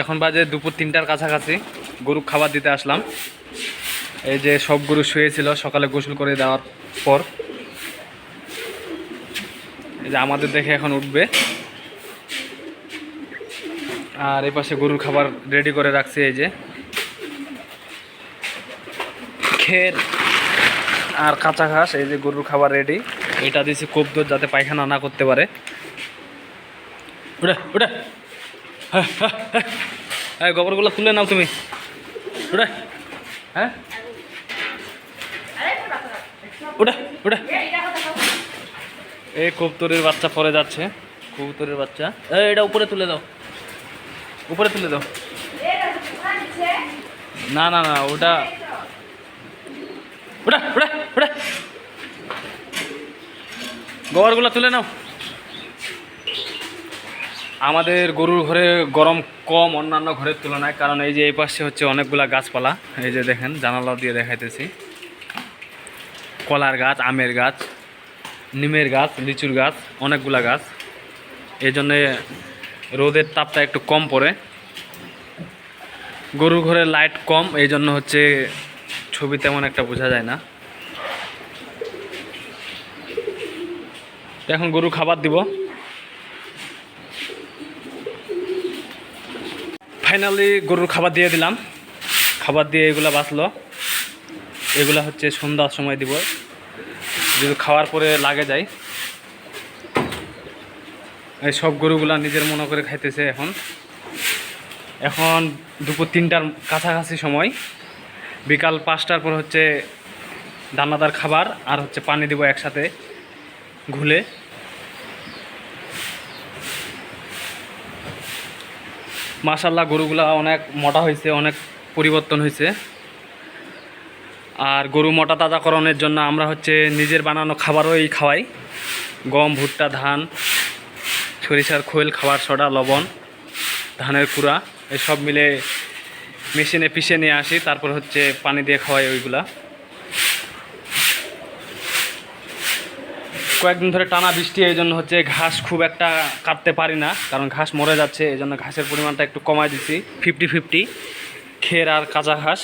এখন বাজে দুপুর তিনটার কাছাকাছি, গরু খাবার দিতে আসলাম। এই যে সব গরু শুয়েছিল, সকালে গোসল করে দেওয়ার পর। এই যে আমাদের দেখে এখন উঠবে। আর এই পাশে গরুর খাবার রেডি করে রাখছি এই যে। খের আর কাঁচা ঘাস, এই যে গরুর খাবার রেডি এটা দিয়েছি কোবদর যাতে পায়খানা না করতে পারে। উঠে উঠে। হ্যাঁ গোবরগুলো তুলে নাও তুমি। উঠে। হ্যাঁ? উঠে উঠে। এই কবুতরের বাচ্চা পরে যাচ্ছে, কবুতরের বাচ্চা। এটা উপরে তুলে দাও। উপরে তুলে দাও। না না না, ওটা ওটা ওটা ওটা গোবরগুলো তুলে নাও। আমাদের গরুর ঘরে গরম কম অন্যান্য ঘরের তুলনায়, কারণ এই যে এই পাশে হচ্ছে অনেকগুলা গাছপালা। এই যে দেখেন, জানালা দিয়ে দেখাইতেছি। কলার গাছ, আমের গাছ, নিমের গাছ, লিচুর গাছ, অনেকগুলা গাছ। এই জন্যে রোদের তাপটা একটু কম পড়ে। গরুর ঘরে লাইট কম, এই জন্য হচ্ছে ছবি তেমন একটা বোঝা যায় না। এখন গরু খাবার দিব। ফাইনালি গরুর খাবার দিয়ে দিলাম। খাবার দিয়ে এগুলা বাঁচলো। এগুলা হচ্ছে সন্ধ্যার সময় দিব। যদি খাওয়ার পরে লাগে যায়। এই সব গরুগুলা নিজের মনে করে খাইতেছে এখন। এখন দুপুর তিনটার কাছাকাছি সময়। বিকাল পাঁচটার পর হচ্ছে দানাদার খাবার আর হচ্ছে পানি দিব একসাথে। ঘুলে। মাশাল্লাহ গরুগুলা অনেক মোটা হয়েছে অনেক পরিবর্তন হয়েছে আর গরু মোটা তাজাকরণের জন্য আমরা হচ্ছে নিজের বানানো খাবারও এই খাওয়াই। গম, ভুট্টা, ধান, সরিষার খোল, খাবার, সোডা, লবণ, ধানের কুড়া, এসব মিলে মেশিনে পিষে নিয়ে আসি, তারপর হচ্ছে পানি দিয়ে খাওয়াই ওইগুলা। কয়েকদিন ধরে টানা বৃষ্টি, এই জন্য হচ্ছে ঘাস খুব একটা কাটতে পারি না, কারণ ঘাস মরে যাচ্ছে, এই জন্য ঘাসের পরিমাণটা একটু কমায় দিচ্ছি ফিফটি ফিফটি খের আর কাঁচা ঘাস।